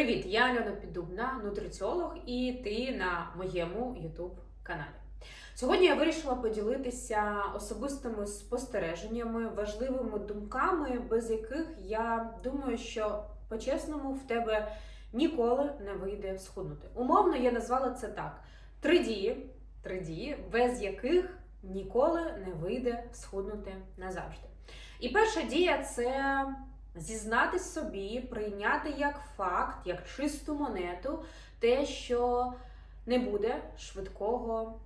Привіт, я Альона Піддубна, нутриціолог, і ти на моєму YouTube каналі. Сьогодні я вирішила поділитися особистими спостереженнями, важливими думками, без яких я думаю, що по-чесному в тебе ніколи не вийде схуднути. Умовно, я назвала це так: три дії, три дії, без яких ніколи не вийде схуднути назавжди. І перша дія це зізнатись собі, прийняти як факт, як чисту монету, те, що не буде швидкого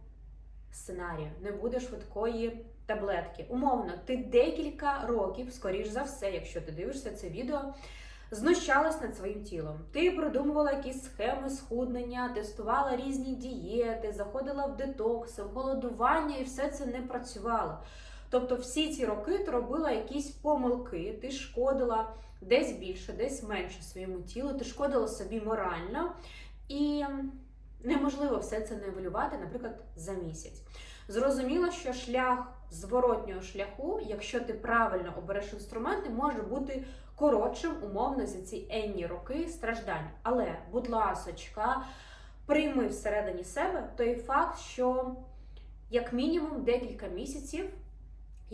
сценарію, не буде швидкої таблетки. Умовно, ти декілька років, скоріш за все, якщо ти дивишся це відео. Знущалась над своїм тілом. Ти продумувала якісь схеми схуднення, тестувала різні дієти, заходила в детокси, в голодування, і все це не працювало. Тобто, всі ці роки ти робила якісь помилки, ти шкодила десь більше, десь менше своєму тілу, ти шкодила собі морально, і неможливо все це нивелювати, наприклад, за місяць. Зрозуміло, що шлях зворотнього шляху, якщо ти правильно обереш інструменти, може бути коротшим, умовно, за ці енні роки страждань. Але, будь ласочка, прийми всередині себе той факт, що як мінімум декілька місяців,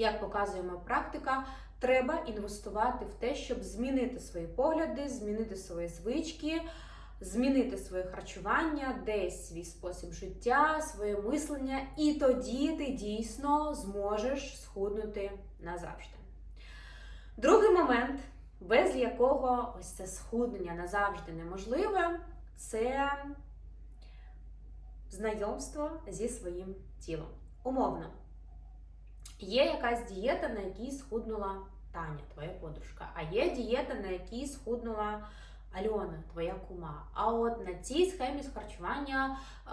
як показує моя практика, треба інвестувати в те, щоб змінити свої погляди, змінити свої звички, змінити своє харчування, десь свій спосіб життя, своє мислення, і тоді ти дійсно зможеш схуднути назавжди. Другий момент, без якого ось це схуднення назавжди неможливе, це знайомство зі своїм тілом. Умовно, є якась дієта, на якій схуднула Таня, твоя подружка, а є дієта, на якій схуднула Альона, твоя кума. А от на цій схемі з харчування е,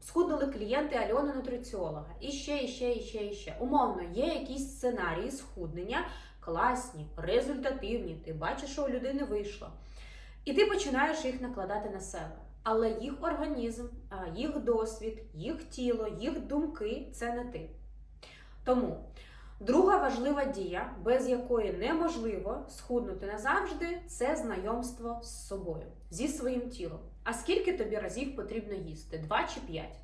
схуднули клієнти Альони нутриціолога. І ще, і ще, і ще, і ще. Умовно, є якісь сценарії схуднення, класні, результативні. Ти бачиш, що у людини вийшло. І ти починаєш їх накладати на себе. Але їх організм, їх досвід, їх тіло, їх думки це не ти. Тому друга важлива дія, без якої неможливо схуднути назавжди, це знайомство з собою, зі своїм тілом. А скільки тобі разів потрібно їсти? Два чи п'ять?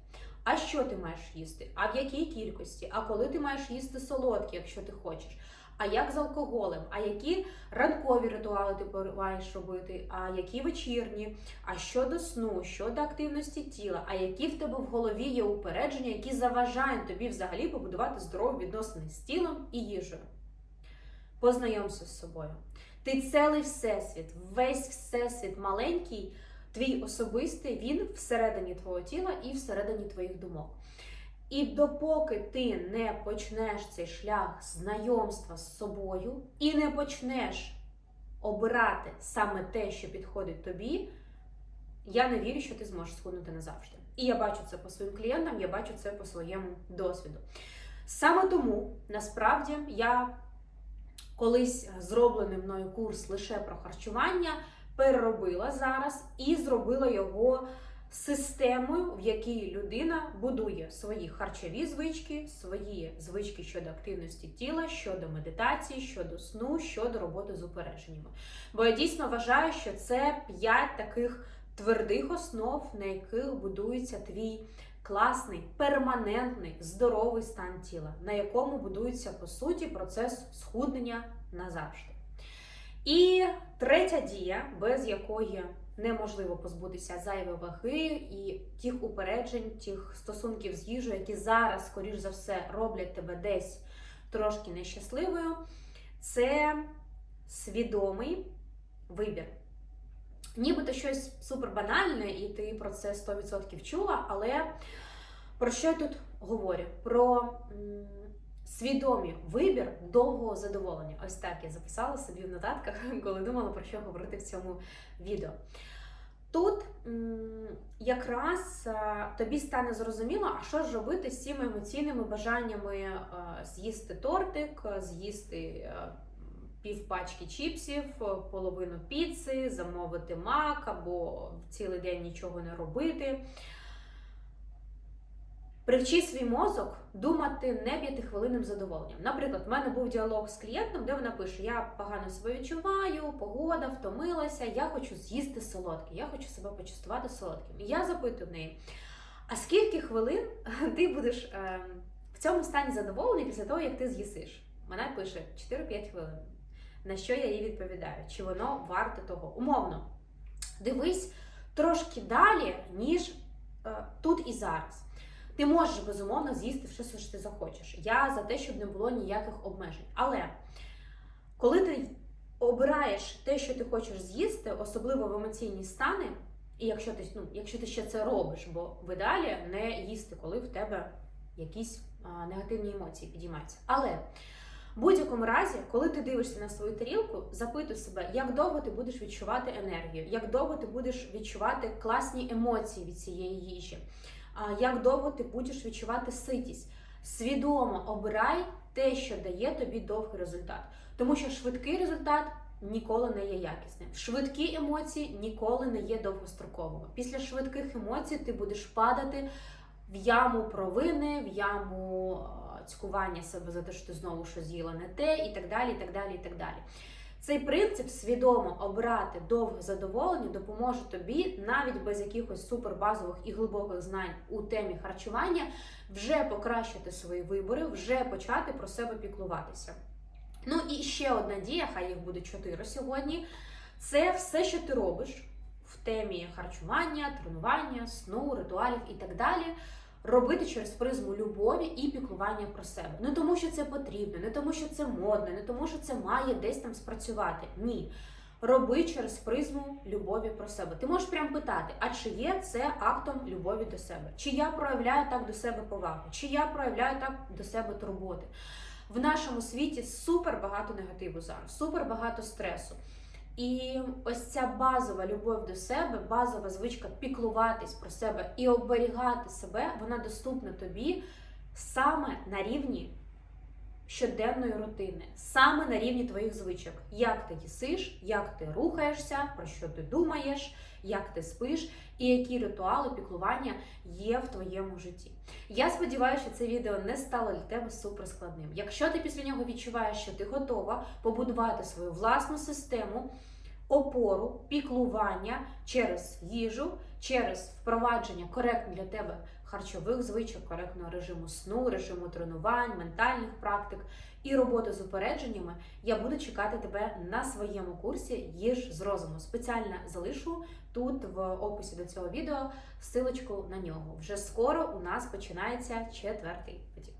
А що ти маєш їсти? А в якій кількості? А коли ти маєш їсти солодкі, якщо ти хочеш? А як з алкоголем? А які ранкові ритуали ти маєш робити? А які вечірні? А щодо сну, щодо активності тіла, а які в тебе в голові є упередження, які заважають тобі взагалі побудувати здорові відносини з тілом і їжею? Познайомся з собою. Ти цілий всесвіт, весь всесвіт маленький, твій особистий, він всередині твого тіла і всередині твоїх думок. І допоки ти не почнеш цей шлях знайомства з собою і не почнеш обирати саме те, що підходить тобі, я не вірю, що ти зможеш схуднути назавжди. І я бачу це по своїм клієнтам, я бачу це по своєму досвіду. Саме тому насправді я колись зроблений мною курс лише про харчування переробила зараз і зробила його системою, в якій людина будує свої харчові звички, свої звички щодо активності тіла, щодо медитації, щодо сну, щодо роботи з упередженнями. Бо я дійсно вважаю, що це п'ять таких твердих основ, на яких будується твій класний, перманентний, здоровий стан тіла, на якому будується по суті процес схуднення назавжди. І третя дія, без якої неможливо позбутися зайвої ваги і тих упереджень, тих стосунків з їжею, які зараз, скоріш за все, роблять тебе десь трошки нещасливою, це свідомий вибір. Нібито щось супербанальне, і ти про це 100% чула, але про що я тут говорю? Про свідомі вибір довгого задоволення. Ось так я записала собі в нотатках, коли думала про що говорити в цьому відео. Тут якраз тобі стане зрозуміло, а що ж робити з цими емоційними бажаннями з'їсти тортик, з'їсти пів пачки чіпсів, половину піци, замовити мак або цілий день нічого не робити. Привчи свій мозок думати не п'ятихвилинним задоволенням. Наприклад, в мене був діалог з клієнтом, де вона пише: Я погано себе відчуваю, погода, втомилася, я хочу з'їсти солодке, я хочу себе почувствувати солодким. І я запитую в неї: а скільки хвилин ти будеш е, в цьому стані задоволений після того, як ти з'їсиш? Вона пише 4-5 хвилин. На що я їй відповідаю? Чи воно варте того? Умовно, дивись трошки далі, ніж е, тут і зараз. Ти можеш безумовно з'їсти все, що ти захочеш. Я за те, щоб не було ніяких обмежень. Але коли ти обираєш те, що ти хочеш з'їсти, особливо в емоційні стани, і якщо ти, ну, якщо ти ще це робиш, бо в ідеалі не їсти, коли в тебе якісь а, негативні емоції підіймаються. Але в будь-якому разі, коли ти дивишся на свою тарілку, запитуй себе, як довго ти будеш відчувати енергію, як довго ти будеш відчувати класні емоції від цієї їжі, як довго ти будеш відчувати ситість. Свідомо обирай те, що дає тобі довгий результат. Тому що швидкий результат ніколи не є якісним. Швидкі емоції ніколи не є довгостроковими. Після швидких емоцій ти будеш падати в яму провини, в яму цькування себе за те, що ти знову щось з'їла не те, і так далі. і так далі, і так далі. Цей принцип свідомо обрати довге задоволення допоможе тобі навіть без якихось супербазових і глибоких знань у темі харчування вже покращити свої вибори, вже почати про себе піклуватися. Ну і ще одна дія, хай їх буде чотири сьогодні. Це все, що ти робиш в темі харчування, тренування, сну, ритуалів і так далі. Робити через призму любові і піклування про себе. Не тому, що це потрібно, не тому, що це модно, не тому, що це має десь там спрацювати. Ні. Роби через призму любові про себе. Ти можеш прям питати, а чи є це актом любові до себе? Чи я проявляю так до себе повагу? Чи я проявляю так до себе турботи? В нашому світі супер багато негативу зараз, супер багато стресу. І ось ця базова любов до себе, базова звичка піклуватись про себе і оберігати себе, вона доступна тобі саме на рівні щоденної рутини, саме на рівні твоїх звичок. Як ти їсиш, як ти рухаєшся, про що ти думаєш, як ти спиш, і які ритуали піклування є в твоєму житті. Я сподіваюся, що це відео не стало для тебе суперскладним. Якщо ти після нього відчуваєш, що ти готова побудувати свою власну систему. Опору, піклування через їжу, через впровадження коректних для тебе харчових звичок, коректного режиму сну, режиму тренувань, ментальних практик і роботи з упередженнями, я буду чекати тебе на своєму курсі Їж з розуму. Спеціально залишу тут в описі до цього відео ссылочку на нього. Вже скоро у нас починається четвертий потік.